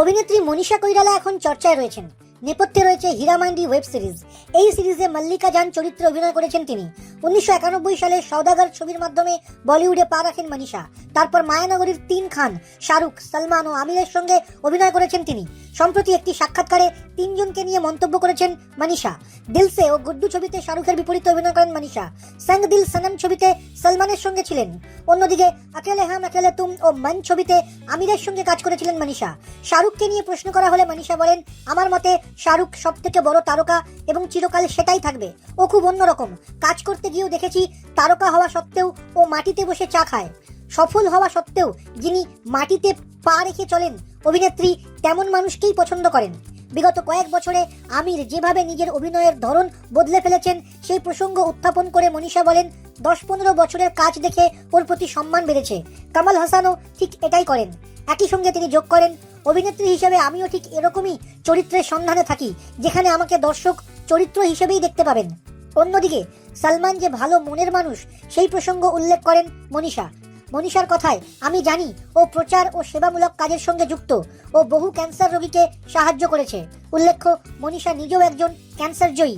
অভিনেত্রী মনীষা কৈরালা এখন চর্চায় রয়েছেন। নেপথ্যে রয়েছে হীরামান্ডি ওয়েব সিরিজ। এই সিরিজে মল্লিকা জান চরিত্রে অভিনয় করেছেন তিনি। উনিশশো একানব্বই সালে সৌদাগর ছবির মাধ্যমে বলিউডে পা রাখেন মনীষা। তারপর মায়ানগরীর তিন খান, শাহরুখ, সালমান ও আমিরের সঙ্গে অভিনয় করেছেন তিনি। সম্প্রতি একটি সাক্ষাৎকারে তিনজনকে নিয়ে মন্তব্য করেছেন মনীষা দিলসে ও গুড্ডু ছবিতে শাহরুখের বিপরীতে অভিনয় করেন মনীষা সঙ্গ দিল সনম ছবিতে সলমানের সঙ্গে ছিলেন। অন্যদিকে আকেলে হাম আকেলে তুম ও মন ছবিতে আমিরের সঙ্গে কাজ করেছিলেন মনীষা শাহরুখকে নিয়ে প্রশ্ন করা হলে মনীষা বলেন, আমার মতে শাহরুখ সব থেকে বড় তারকা এবং চিরকাল সেটাই থাকবে। ও খুব অন্যরকম। কাজ করতে গিয়েও দেখেছি, তারকা হওয়া সত্ত্বেও ও মাটিতে বসে চা খায়। সফল হওয়া সত্ত্বেও যিনি মাটিতে পা রেখে চলেন, অভিনেত্রী তেমন মানুষকেই পছন্দ করেন। বিগত কয়েক বছরে আমির যেভাবে নিজের অভিনয়ের ধরন বদলে ফেলেছেন, সেই প্রসঙ্গ উত্থাপন করে মনীষা বলেন দশ পনেরো বছরের কাজ দেখে ওর প্রতি সম্মান বেড়েছে। কামাল হাসানও ঠিক এটাই করেন। একই সঙ্গে তিনি যোগ করেন, অভিনেত্রী হিসেবে আমিও ঠিক এরকমই চরিত্রের সন্ধানে থাকি, যেখানে আমাকে দর্শক চরিত্র হিসেবেই দেখতে পাবেন। অন্যদিকে, সালমান যে ভালো মনের মানুষ, সেই প্রসঙ্গ উল্লেখ করেন মনীষা। মনীষার কথায়, আমি জানি ও প্রচার ও সেবামূলক কাজের সঙ্গে যুক্ত ও বহু ক্যান্সার রোগীকে সাহায্য করেছে। উল্লেখ্য, মনীষা নিজেও একজন ক্যান্সার জয়ী